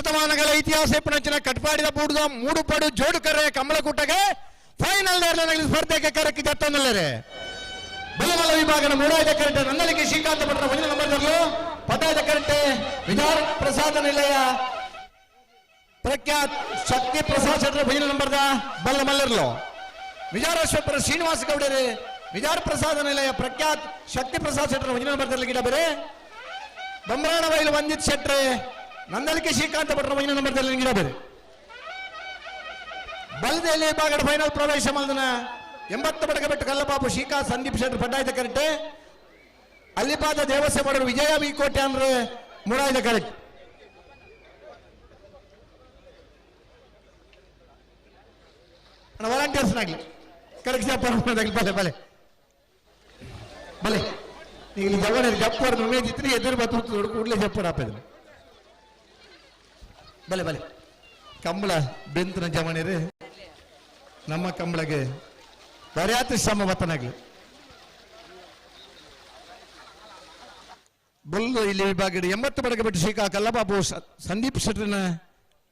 ಶತಮಾನಗಳ ಇತಿಹಾಸ ಪ್ರಚನ ಕಟ್ಪಾಡಿದ ಬೂಡುದ ಮೂಡು ಪಡು ಜೋಡು ಕರೆ ಕಮಲಕುಟ್ಟಗೆ ಫೈನಲ್ ನೇರಳೆ ಸ್ಪರ್ಧೆಗೆ ಕರಕ್ಕೆ ಜತ್ತೊಂದಲ್ಲರೆ ಬಲಮಲ ವಿಭಾಗದ ಮೂಡಾಯ್ದ ಕರೆಂಟೆ ನನ್ನಲಿಗೆ ಶ್ರೀಕಾಂತ ಭಟ್ರ ಮುಂದಿನ ಬರಲು ಪದಾಯ್ದ ಕರೆಂಟೆ ವಿಧಾನ ಪ್ರಸಾದ ನಿಲಯ. ಪ್ರಖ್ಯಾತ್ ಶಕ್ತಿ ಪ್ರಸಾದ್ ಶೆಟ್ಟರ್ ಭಜನ ನಂಬರ್ದ ಬಲ್ಲ ಮಲ್ಲರ್ಲು. ವಿಜಾರೇಶ್ವರ ಶ್ರೀನಿವಾಸ ಗೌಡರೇ ವಿಜಾರ ಪ್ರಸಾದ ನಿಲಯ ಪ್ರಖ್ಯಾತ್ ಶಕ್ತಿ ಪ್ರಸಾದ್ ಶೆಟ್ಟರ್ ಭಜನ ನಂಬರ್ದಲ್ಲಿ ಗಿಡ ಬೇರೆ. ಬೊಂಬರಾಣ ಬೈಲು ವಂದಿತ್ ಶೆಟ್ರೆ ನಂದಲಿಕೆ ಶ್ರೀಕಾಂತ ಭಟ್ರ ಭಜನ ನಂಬರ್ದಲ್ಲಿ ಗಿಡ ಬೇರೆ ಬಲದಲ್ಲಿ ವಿಭಾಗದ ಫೈನಲ್ ಪ್ರವೇಶ ಮಾಡಿದನ ಎಂಬತ್ತು ಬಡಗ ಬೆಟ್ಟು ಕಲ್ಲಪಾಪು ಶ್ರೀಕಾ ಸಂದೀಪ್ ಶೆಟ್ಟರ್ ಪಡ್ಡಾಯ್ದ ಕರೆಕ್ಟ್ ಅಲ್ಲಿಪಾದ ದೇವಸ್ಥಾನ ಮಾಡೋರು ವಿಜಯ ವಿ ಕೋಟೆ ಅಂದ್ರೆ ಮುಡಾಯ್ದ ಕರೆಕ್ಟ್ ಅಣ್ಣ ವಾಲಂಟಿಯರ್ಸ್ನಾಗ್ಲಿ ಕರೆಕ್ಟ್ ಪರಮಾಗಲಿ ಬಲೆ ಬಲೆ ಬಲೆ ಈಗ ಇಲ್ಲಿ ಜವಣ ಜಪ್ಪರ್ ಮೇಜಿತ್ರಿ ಎದುರು ಬತ್ತು ನೋಡು ಕೂಡಲೇ ಜಪ್ಪರ್ ಹಾಪಿದ್ರು ಬಲೆ ಬಲೆ. ಕಂಬಳ, ಬೆಂತನ ಜಮಣಿರಿ ನಮ್ಮ ಕಂಬಳಗೆ ಪರ್ಯಾತಿ ಶ್ರಮ ಬತ್ತನಾಗ್ಲಿ ಬೊಲ್ಲು ಇಲ್ಲಿ ಬಾಗಿಡಿ ಎಂಬತ್ತು ಬಡಗ ಬಿಟ್ಟು ಶ್ರೀಕಾ ಕಲ್ಲಬಾಬು ಸಂದೀಪ್ ಶೆಟ್ಟಿನ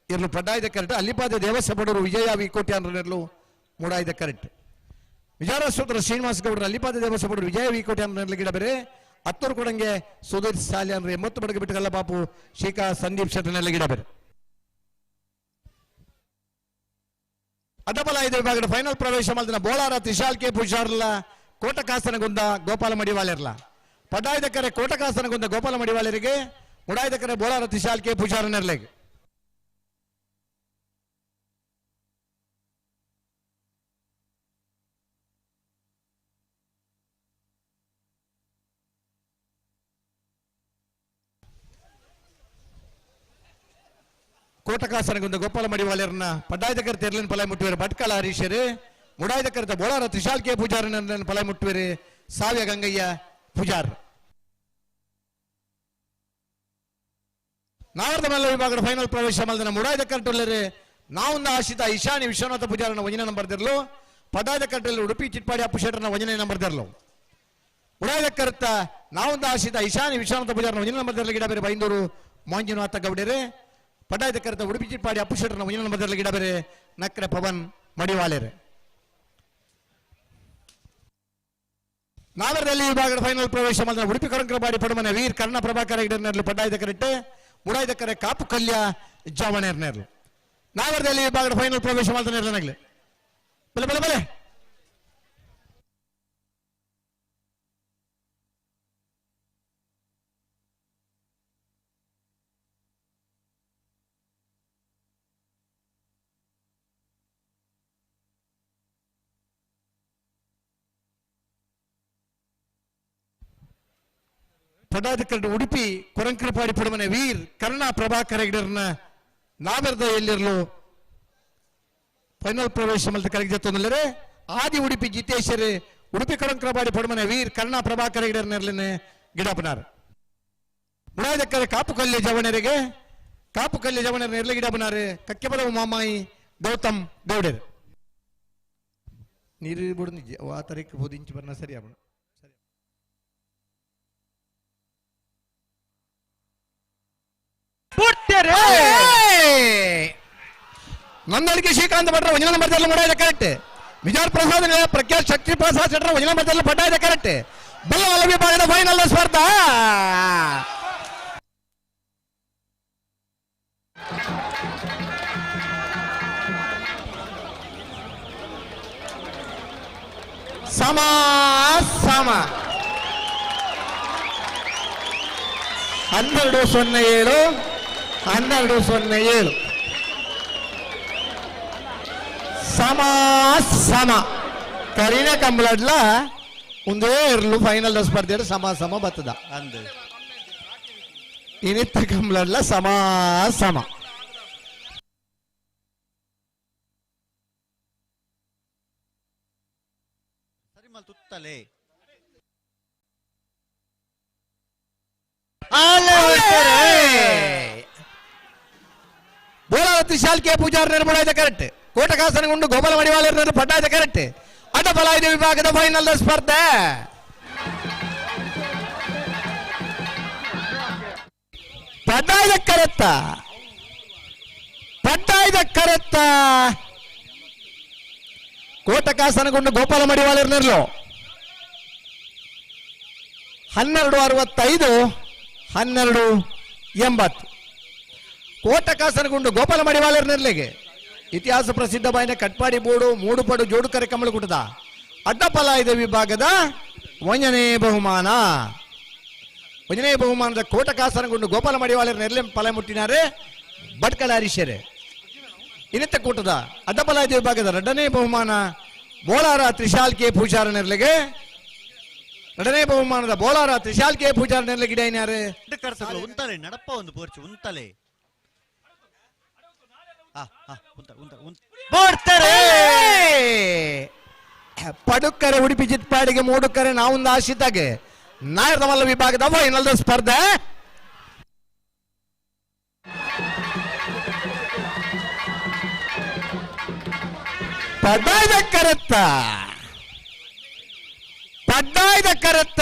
ಇರಲು ಪಡ್ಡಾಯ್ದ ಕರೆಕ್ಟ್. ಅಲ್ಲಿಪಾದ ದೇವಸ್ಥ ಬಡವರು ವಿಜಯ ವಿ ಕೋಟೆ ಅನ್ನರ್ಲು ಮೂಡಾಯ್ದ ಕರೆಕ್ಟ್. ವಿಜಾರಸೂತ್ರ ಶ್ರೀನಿವಾಸ ಗೌಡರು ಅಲ್ಲಿಪಾದ ದೇವಸ್ಥ ಬಡವರು ವಿಜಯ ವಿ ಕೋಟೆ ಅನ್ನರ್ಲಿ ಗಿಡ ಬೇರೆ. ಹತ್ತೂರು ಕೊಡಂಗೆ ಸುಧೀರ್ ಸಾಲಿ ಅಂದ್ರೆ ಎಂಬತ್ತು ಬಡಗ ಬಿಟ್ಟು ಕಲ್ಲಬಾಬು ಶ್ರೀಕಾ ಸಂದೀಪ್ ಶೆಟ್ಟರ್ನೆಲ್ಲ ಗಿಡ ಬೇರೆ. ಅಡ್ಡಬಲ ಐದು ವಿಭಾಗದ ಫೈನಲ್ ಪ್ರವೇಶ ಮಾಡಿದ ಬೋಳಾರ ತ್ರಿಶಾಲ್ ಕೆ ಪೂಜಾರ್ಲ ಕೋಟಕಾಸನಗುಂದ ಗೋಪಾಲ ಮಡಿವಾಳರ್ಲ. ಪಡಾಯ್ದಕರೆ ಕೋಟಕಾಸನಗುಂದ ಗೋಪಾಲ ಮಡಿವಾಳರಿಗೆ ಮುಡಾಯ್ದಕರೆ ಬೋಳಾರ ತ್ರಿಶಾಲ್ ಕೆ ಪೂಜಾರನರ್ಲೆಗೆ ಕೋಟಕಾಸನಗುಂದ ಗೋಪಾಲ ಮಡಿವಾಳರ್ನ ಪಡ್ಡಾಯ್ದಕರ ತೆರಲಿನ ಪಲಾಯ ಮುಟ್ಟುವರು. ಭಟ್ಕಳ ಹರೀಶರು ಮುಡಾಯ್ದಕರದ ಬೋಳಾರ ತ್ರಿಶಾಲ್ ಕೆ ಪೂಜಾರನ ಪಲಾಯ ಮುಟ್ಟುವರು. ಸಾವ್ಯ ಗಂಗಯ್ಯ ಪೂಜಾರ್. ನಾವರ್ದ ಮಲ್ಲ ವಿಭಾಗದ ಫೈನಲ್ ಪ್ರವೇಶ ಮಾಡಿದ ಮುಡಾಯ್ದ ಕರ್ಟುಲ್ಲರು ನಾವುಂದ ಆಶಿತ ಈಶಾನಿ ವಿಶ್ವನಾಥ ಪೂಜಾರನ ವಂಜನೆ ನಂಬರ್ ದಿರ್ಲು ಉಡುಪಿ ಚಿಟ್ಪಾಡಿ ಅಪ್ಪು ಶೆಟ್ಟರನ ವಂಜನೆ ನಂಬರ್ ದಿರ್ಲು ಉಡಾಯ್ದ ಕರ್ತ ನಾವುಂದ ಆಶಿತ ಈಶಾನಿ ವಿಶ್ವನಾಥ ಪೂಜಾರನ ವಂಜನೆ ನಂಬರ್ ಗಿಡ ಬೇರೆ ಬೈಂದೂರು ಮಂಜುನಾಥ ಗೌಡರೆ. ಪದಾಯ್ದ ಕರ್ತ ಉಡುಪಿ ಚಿಟ್ಪಾಡಿ ಅಪ್ಪು ಶೆಟ್ಟರ್ನ ವಂಜನೆ ನಂಬರ್ ದಿರ್ಲು ಗಿಡ ಬೇರೆ ನಕ್ರೆ ಪವನ್ ಮಡಿವಾಳೆರೆ ನಾಗರದಲ್ಲಿ ವಿಭಾಗದ ಫೈನಲ್ ಪ್ರವೇಶ ಮಾಡಿದ ಉಡುಪಿ ಕರಂಕರಬಾಡಿ ಪಡುಮನೆ ವೀರ್ ಕರ್ಣ ಪ್ರಭಾಕರ ಗಿಡರ್ನರ್ಲು ಪಡ್ಡಾಯ್ದ ಕರೆಕ್ಟ್ ಮುಡಾಯ್ದ ಕರೆ ಕಾಪು ಕಲ್ಯ ಜಾವಣೇರ್ನರ್ಲು ನಾಗರದಲ್ಲಿ ವಿಭಾಗದ ಫೈನಲ್ ಪ್ರವೇಶ ಮಾಡಿದ ನಿರ್ಣಯಗಳು ಬಲೆ ಬಲೆ ಬಲೆ ಪದಾಧಿಕಾರಿ ಉಡುಪಿ ಕೊರಂಕರಪಾಡಿ ಪಡುಮನೆ ವೀರ್ ಕರ್ಣ ಪ್ರಭಾಕರ ಗಿಡರ್ನ ನಾಗರದ ಎಲ್ಲಿರಲು ಫೈನಲ್ ಪ್ರವೇಶ ಮಲ್ತ ಕರೆಗೆ ಜತ್ತೊಂದಲ್ಲರೆ ಆದಿ ಉಡುಪಿ ಜಿತೇಶ್ವರಿ ಉಡುಪಿ ಕೊರಂಕರಪಾಡಿ ಪಡುಮನೆ ವೀರ್ ಕರ್ಣ ಪ್ರಭಾಕರ ಗಿಡರ್ನರ್ಲಿನ ಗಿಡಪನಾರ್ ಮುಡಾದಕ್ಕರೆ ಕಾಪು ಕಲ್ಯ ಜವಣರಿಗೆ ಕಾಪು ಕಲ್ಯ ಜವಣರ ನೆರ್ಲೆ ಗಿಡಪನಾರು ಕಕ್ಕೆಪದವು ಮಾಮಾಯಿ ಗೌತಮ್ ಗೌಡರ್ ನೀರು ಬಿಡು ಆ ತರಕ್ಕೆ ಬೋದಿಂಚು ಬರ್ನ ಸರಿ ಅವನು ಪುಟ್ಟರೆ ನನ್ನಳಿಗೆ ಶ್ರೀಕಾಂತ್ ಭಟ್ರ ವಂಜನ ನಂಬರ್ದಲ್ಲಿ ಮಾಡಾಯ್ದ ಕರೆಕ್ಟ್? ವಿಜಯ್ ಪ್ರಸಾದ್ ಪ್ರಖ್ಯಾತ್ ಶಕ್ತಿ ಪ್ರಸಾದ್ ಶೆಟ್ರ ವಂಜನ ನಂಬರ್ದಲ್ಲಿ ಪಡ್ಡಾಯ್ದ ಕರೆಕ್ಟ್? ಬಲ್ಲ ವಿಭಾಗದ ಫೈನಲ್ ಸ್ಪರ್ಧಾ! ಸಮ ಸಮ. ಹನ್ನೆರಡು ಸೊನ್ನೆ ಏಳು. ಹನ್ನೆರಡು ಸೊನ್ನೆ ಏಳು ಸಮ ಸಮ ಕರಿನ ಕಂಬಳಡ್ಲ ಒಂದೇ ಇರ್ಲು ಫೈನಲ್ ಸ್ಪರ್ಧೆ ಸಮ ಸಮ ಬರ್ತದ ಅಂದು ಇನಿತ್ತ ಕಂಬಳಡ್ಲ ಸಮ ಸಮ ಸರಿ ಮಲ್ ತುತ್ತಲೆ ಬೋಲಾವತಿ ಶಾಲ್ಕೆ ಪೂಜಾರ್ ನಿರ್ಮೂಲ ಕರೆಕ್ಟ್ ಕೋಟಕಾಸನಗೊಂಡು ಗೋಪಾಲ ಮಡಿವಾಳರ ಪಟ್ಟಾಯ್ದ ಕರೆಕ್ಟ್ ಅಡ್ಡಬಲಾಯ್ದ ವಿಭಾಗದ ಫೈನಲ್ ಸ್ಪರ್ಧೆ. ಪಟ್ಟಾಯ್ದ ಕರೆತ್ತ. ಪಡ್ಡಾಯ್ದ ಕರೆತ್ತ. ಕೋಟಕಾಸನಗೊಂಡು ಗೋಪಾಲ ಮಡಿವಾಳರ್ನಿರ್ಲು ಹನ್ನೆರಡು ಅರವತ್ತೈದು, ಹನ್ನೆರಡು ಎಂಬತ್ತು. ಕೋಟಕಾಸನಗೊಂಡು ಗೋಪಾಲ ಮಡಿವಾಳರ್ನಿರ್ಲಿಗೆ ಇತಿಹಾಸ ಪ್ರಸಿದ್ಧವಾದ ಕಟ್ಪಾಡಿ ಬೋಡು, ಮೂಡುಪಡು ಜೋಡುಕರೆ ಕಮಲಗುಟದ ಅಡ್ಡಪಲಾಯದ ವಿಭಾಗದ ಒಂಜನೇ ಬಹುಮಾನ. ಒಂಜನೇ ಬಹುಮಾನದ ಕೋಟಕಾಸನಗೊಂಡು ಗೋಪಾಲ ಮಡಿವಾಳರ್ ನೆರಳೆ ಪಲ ಮುಟ್ಟಿನಾರೆ ಭಟ್ಕಳ ಹರೀಶರೆ ಇನ್ನಿತ ಕೂಟದ ಅಡ್ಡಪಲಾಯದ ವಿಭಾಗದ ಎರಡನೇ ಬಹುಮಾನ ಬೋಳಾರ ತ್ರಿಶಾಲ್ ಕೆ ಪೂಜಾರ ನೆರಳಿಗೆ. ಎರಡನೇ ಬಹುಮಾನದ ಬೋಳಾರ ತ್ರಿಶಾಲ್ ಕೆ ಪೂಜಾರ ನೆರಳಿಗೆ ಗಿಡ ಏನಾರೆ ನಡಪ ಒಂದು ಪೋರ್ಚು, ಉಂತಲೆ. ಉಂತ ಪಡುಕರೆ ಉಡುಪಿ ಚಿತ್ಪಾಡಿಗೆ ಮೂಡುಕರೆ ನಾವೊಂದು ಆಶಿತಾಗೆ. ನಾಯರದ ಮಲ್ಲ ವಿಭಾಗದ ಫೈನಲ್ ಸ್ಪರ್ಧೆ. ಪಡ್ಡಾಯ್ದ ಕರೆತ್ತ. ಪಡ್ಡಾಯ್ದ ಕರೆತ್ತ.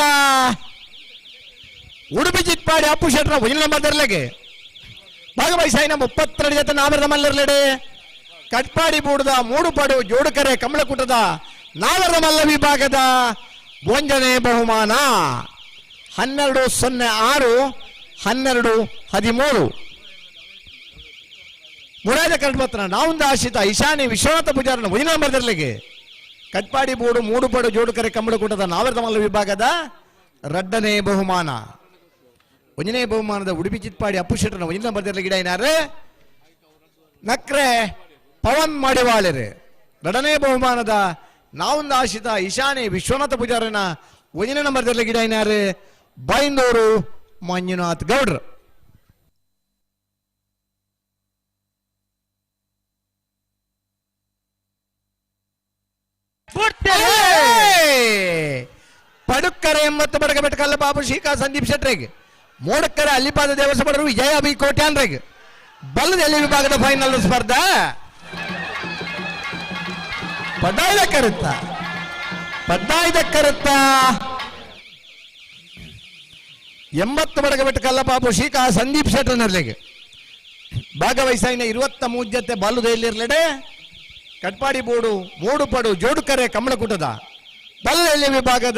ಉಡುಪಿ ಚಿತ್ಪಾಡಿ ಅಪ್ಪು ಶೆಟ್ರ ಫೈನಲ್ ಭಾಗವಹಿಸಾಯಿನ ಮುಪ್ಪತ್ತೆರಡು ಜೊತೆ ನಾವರದ ಮಲ್ಲರ್ಲೆಡೆ. ಕಟ್ಪಾಡಿ ಬೂಡದ ಮೂಡುಪಾಡು ಜೋಡುಕರೆ ಕಮಲಕುಟದ ನಾವರದ ಮಲ್ಲ ವಿಭಾಗದ ಭೋಂಜನೆ ಬಹುಮಾನ. ಹನ್ನೆರಡು ಸೊನ್ನೆ ಆರು, ಹನ್ನೆರಡು ಹದಿಮೂರು. ಮುರಾಜ ಕರ್ಮತ್ರ ನಾವುಂದ ಆಶ್ರಿತ ಈಶಾನಿ ವಿಶ್ವನಾಥ ಪೂಜಾರನ ನಂಬರ್ಲೆಗೆ ಕಟ್ಪಾಡಿ ಬೂಡು ಮೂಡುಪಾಡು ಜೋಡುಕರೆ ಕಮಲಕುಟದ ನಾವರದ ಮಲ್ಲ ವಿಭಾಗದ ರಡ್ಡನೇ ಬಹುಮಾನ. ಒಂಜನೇ ಬಹುಮಾನದ ಉಡುಪಿ ಚಿತ್ಪಾಡಿ ಅಪ್ಪು ಶೆಟ್ಟನ ಒಂಜಿನ ಬರ್ದಿರಲಿ ಗಿಡ ಏನಾರೆ ನಕ್ರೆ ಪವನ್ ಮಾಡಿವಾಳರೆ. ಎರಡನೇ ಬಹುಮಾನದ ನಾವೊಂದು ಆಶಿತ ಈಶಾನಿ ವಿಶ್ವನಾಥ ಪೂಜಾರನ ಒಂಜನೇ ನಂಬರ್ದಲ್ಲಿ ಗಿಡ ಏನಾರೆ ಬೈಂದೂರು ಮಂಜುನಾಥ್ ಗೌಡ್ರು. ಪಡುಕರೆ ಪಡುಕ್ಕರೆ ಎಂಬತ್ತು ಬೆಟ್ಟ ಕಲ್ಲ ಬಾಬು ಶ್ರೀಕಾ ಸಂದೀಪ್ ಶೆಟ್ರಿಗೆ ಮೋಡಕ್ಕರೆ ಅಲ್ಲಿಪಾದ ದೇವಸ ಬಡರು ವಿಜಯ ಬಿ ಕೋಟ್ಯಾಂದ್ರಿಗೆ ಬಲ್ಲದ ಎಲ್ಲಿ ವಿಭಾಗದ ಫೈನಲ್ ಸ್ಪರ್ಧಾ? ಪಡ್ಡಾಯ್ದ ಕರುತ್ತ. ಪಡ್ಡಾಯ್ದ ಕರುತ್ತ. ಎಂಬತ್ತು ಬಡಗ ಬಿಟ್ಟು ಬಾಬು ಶ್ರೀಕಾ ಸಂದೀಪ್ ಶೆಟ್ಟರ್ನರ್ಲಿಗೆ ಭಾಗವಹಿಸಿನ ಇರುವತ್ತ ಜೊತೆ ಬಾಲುದಲ್ಲಿರ್ಲೆಡೆ ಕಟ್ಪಾಡಿ ಬೋಡು ಮೂಡುಪಡು ಜೋಡುಕರೆ ಕಮಲಕುಟದ ಬಲ್ಲದಲ್ಲಿ ವಿಭಾಗದ?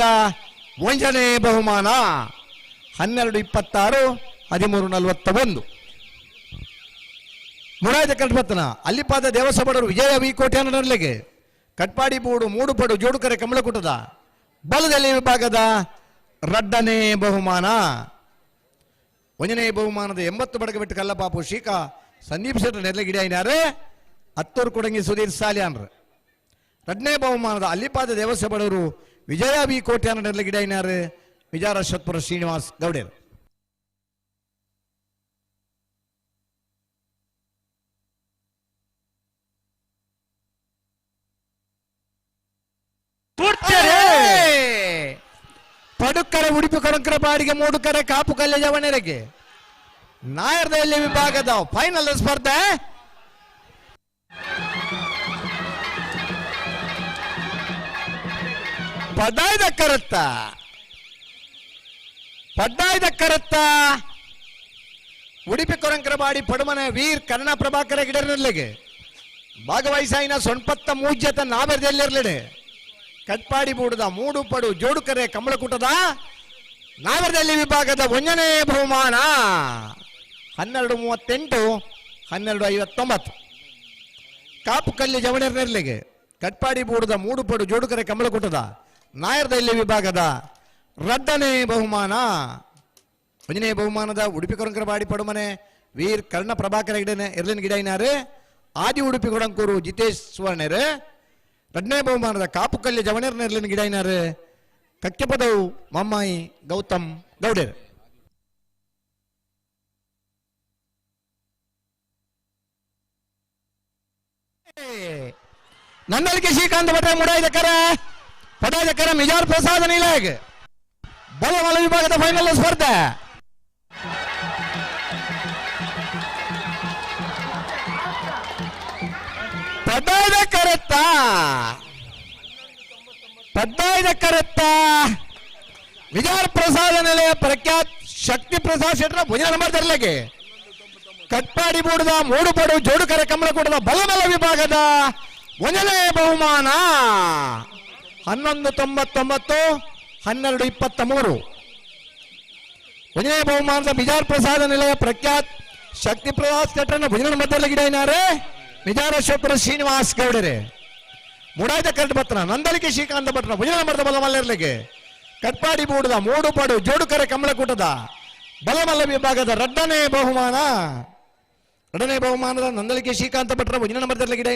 ಒಂಜನೇ ಬಹುಮಾನ. ಹನ್ನೆರಡು ಇಪ್ಪತ್ತಾರು, ಹದಿಮೂರು ನಲವತ್ತ ಒಂದು ಮುರಾಜ ಕಟ್ಪತ್ತನ ಅಲ್ಲಿಪಾದ ದೇವಸಭಡರು ವಿಜಯ ವಿ ಕೋಟ್ಯಾನರ್ಲೆಗೆ ಕಟ್ಪಾಡಿ ಬೋಡು ಮೂಡುಪಡು ಜೋಡುಕರೆ ಕಮಲಕುಟದ ಬಲದಲ್ಲಿ ವಿಭಾಗದ ರಡ್ಡನೇ ಬಹುಮಾನ. ಒಂದನೇ ಬಹುಮಾನದ ಎಂಬತ್ತು ಬಡಗ ಬಿಟ್ಟು ಕಲ್ಲಪಾಪು ಶೀಕಾ ಸಂದೀಪ್ ಶೆಟ್ಟರ್ ನೆಲೆಗಿಡಿಯಾರೆ ಹತ್ತೂರು ಕೊಡಂಗಿ ಸುಧೀರ್ ಸಾಲಿಯಾನ್ರ. ರಡ್ನೇ ಬಹುಮಾನದ ಅಲ್ಲಿಪಾದ ದೇವಸ್ಥೆ ಬಡವರು ವಿಜಯ ಬಿ ಕೋಟ್ಯಾನ ನೆರಳಿಗಿಡಿಯಾರೆ ವಿಜಯ ಅಶ್ವತ್ಪುರ ಶ್ರೀನಿವಾಸ್ ಗೌಡರು. ಪಡುಕರೆ ಉಡುಪಿ ಕೊಡಂಕರ ಬಾಡಿಗೆ ಮೂಡುಕರೆ ಕಾಪು ಕಲ್ಯ ಜವಣೆರೆಗೆ. ನಾಯರ್ದಲ್ಲಿ ವಿಭಾಗದ ಫೈನಲ್ ಸ್ಪರ್ಧೆ. ಪದಾಯ್ದ ಕರತ್ತ ಪಡ್ಡಾಯ್ದ ಕರತ್ತ ಉಡುಪಿ ಕೊರಂಕರ ಬಾಡಿ ಪಡುಮನೆ ವೀರ್ ಕನ್ನಡ ಪ್ರಭಾಕರ ಗಿಡರ್ನಲ್ಲಿಗೆ. ಭಾಗವಹಿಸಾಯಿನ ಸೊಣ್ಪತ್ತ ಮೂಜ್ಯತ ನಾವೆರ್ದೆಲ್ಲಿರ್ಲಿಡೆ. ಕಟ್ಪಾಡಿ ಬೂಡದ ಮೂಡು ಪಡು ಜೋಡುಕರೆ ಕಮಲಕುಟದ ನಾವೆರ್ದಲ್ಲಿ ವಿಭಾಗದ ಒಂದನೇ ಬಹುಮಾನ. ಹನ್ನೆರಡು ಮೂವತ್ತೆಂಟು, ಹನ್ನೆರಡು ಐವತ್ತೊಂಬತ್ತು. ಕಾಪು ಕಲ್ಲಿ ಕಟ್ಪಾಡಿ ಬೂಡದ ಮೂಡು ಪಡು ಜೋಡುಕರೆ ಕಮಲಕುಟದ ನಾಯರ್ದಲ್ಲಿ ವಿಭಾಗದ ರಡ್ಡನೇ ಬಹುಮಾನ ಒಂದನೇ ಬಹುಮಾನದ ಉಡುಪಿ ಕೊರಂಕರ ಬಾಡಿ ಪಡುಮನೆ ವೀರ್ ಕರ್ಣ ಪ್ರಭಾಕರ ಗಿಡನೆ ಎರ್ಲಿನ ಗಿಡ ಇನಾರೆ ಆದಿ ಉಡುಪಿ ಕೊಡಂಕೂರು ಜಿತೇಶ್ ಸುವರ್ಣರು ಎರಡನೇ ಬಹುಮಾನದ ಕಾಪು ಕಲ್ಯ ಜವಣೇರ್ ನೆರ್ಲಿನ ಗಿಡ ಇನಾರೆ ಕಕ್ಕೆಪದವು ಮಮ್ಮಾಯಿ ಗೌತಮ್ ಗೌಡೇರ್ ನಂದಳಿಕೆ ಶ್ರೀಕಾಂತ್ ಭಟ್ಟ ಮುಡಾಯ್ದಕರ ಪಟಾಯ್ದಕರ ಮಿಜಾರ್ ಪ್ರಸಾದ ನೀಲಾಗ್ ಬಲಮಲ ವಿಭಾಗದ ಫೈನಲ್ ಸ್ಪರ್ಧೆ. ಪದ್ದಾಯದ ಕರೆತ್ತ ಪದ್ದಾಯ್ದ ಕರೆತ್ತ ವಿಜಯ ಪ್ರಸಾದ ನೆಲೆಯ ಪ್ರಖ್ಯಾತ ಶಕ್ತಿ ಪ್ರಸಾದ್ ಶೆಟ್ರ ಭುಜ ನಂಬರ್ ಮೂಡು ಕಟ್ಪಾಡಿ ಬೂಡದ ಮೂಡುಪಡು ಕಮಲ ಕಮಲಕೂಟದ ಬಲಬಲ ವಿಭಾಗದ ಒಂದನೇ ಬಹುಮಾನ. ಹನ್ನೊಂದು ತೊಂಬತ್ತೊಂಬತ್ತು ಹನ್ನೆರಡು ಇಪ್ಪತ್ತ ಮೂರು. ಭಜನೆಯ ಬಹುಮಾನದ ಬಿಜಾರ್ ಪ್ರಸಾದ ನಿಲಯ ಪ್ರಖ್ಯಾತ್ ಶಕ್ತಿ ಪ್ರಸಾದ್ ಕಟ್ಟನ ಭುಜನ ಮಧ್ಯದಲ್ಲಿ ಗಿಡ ಏನಾರೆ ನಿಜಾರ ಶ್ರೀನಿವಾಸ್ ಗೌಡರೇ. ಮುಡಾಯ್ದ ಕರೆಕ್ಟ್ ಬತ್ತನ ನಂದಲಿಕೆ ಶ್ರೀಕಾಂತ ಭಟ್ರ ಭಜನ ಮರದ ಬಲಮಲ್ಲರ್ಲಿಗೆ. ಕಟ್ಪಾಡಿ ಬೂಡದ ಮೂಡುಪಾಡು ಜೋಡುಕರೆ ಕಮಲಕೂಟದ ಬಲಮಲ್ಲ ವಿಭಾಗದ ರಡ್ಡನೇ ಬಹುಮಾನ. ಎರಡನೇ ಬಹುಮಾನದ ನಂದಲಿಕೆ ಶ್ರೀಕಾಂತ ಭಟ್ರ ಭುಜನ ಮರದಲ್ಲಿ ಗಿಡ